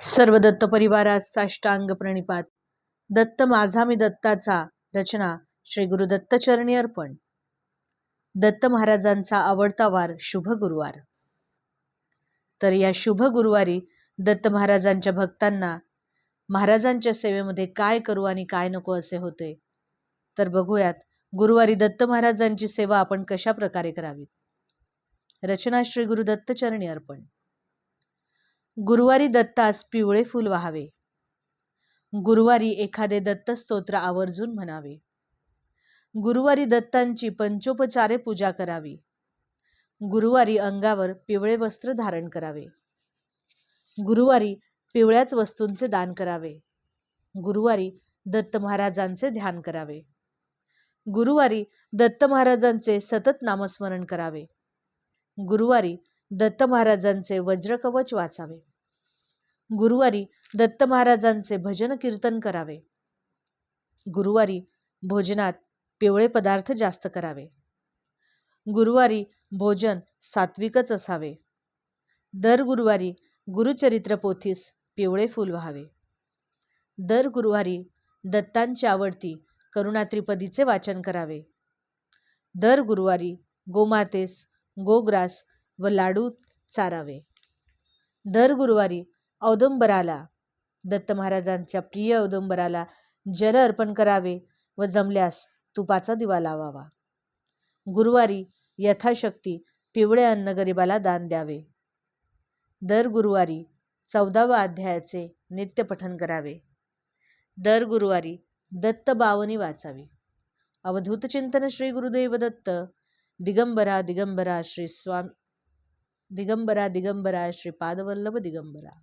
सर्व दत्त परिवारात साष्टांग प्रणिपात. दत्त माझा मी दत्ताचा. रचना श्री गुरु दत्तचरणी अर्पण. दत्त महाराजांचा आवडता वार शुभ गुरुवार. तर या शुभ गुरुवारी दत्त महाराजांच्या भक्तांना महाराजांच्या सेवेमध्ये काय करू आणि काय नको असे होते? तर बघूयात गुरुवारी दत्त महाराजांची सेवा आपण कशा प्रकारे करावी रचना श्री गुरु दत्तचरणी अर्पण. गुरुवारी दत्तास पिवळे फूल व्हावे. गुरुवारी एखादे दत्तस्तोत्र आवर्जून म्हणावे. गुरुवारी दत्तांची पंचोपचारे पूजा करावी. गुरुवारी अंगावर पिवळे वस्त्र धारण करावे. गुरुवारी पिवळ्याच वस्तूंचे दान करावे. गुरुवारी दत्त महाराजांचे ध्यान करावे. गुरुवारी दत्त महाराजांचे सतत नामस्मरण करावे. गुरुवारी दत्त महाराजांचे वज्रकवच वाचावे. गुरुवारी दत्त महाराजांचे भजन कीर्तन करावे. गुरुवारी भोजनात पिवळे पदार्थ जास्त करावे. गुरुवारी भोजन सात्विकच असावे. दर गुरुवारी गुरुचरित्र पोथीस पिवळे फूल व्हावे. दर गुरुवारी दत्तांची आवडती करुणात्रिपदीचे वाचन करावे. दर गुरुवारी गोमातेस गोग्रास व लाडू चारावे. दर गुरुवारी औदुंबराला. दत्त महाराजांच्या प्रिय औदुंबराला जल अर्पण करावे व जमल्यास तुपाचा दिवा लावावा. गुरुवारी यथाशक्ती पिवळे अन्न गरिबाला दान द्यावे. दर गुरुवारी चौदाव्या अध्यायाचे नित्यपठन करावे. दर गुरुवारी दत्त बावनी वाचावी. अवधूत चिंतन श्री गुरुदेव दत्त. दिगंबरा दिगंबरा श्री स्वामी दिगंबरा दिगंबरा श्री पादवल्लभ दिगंबरा.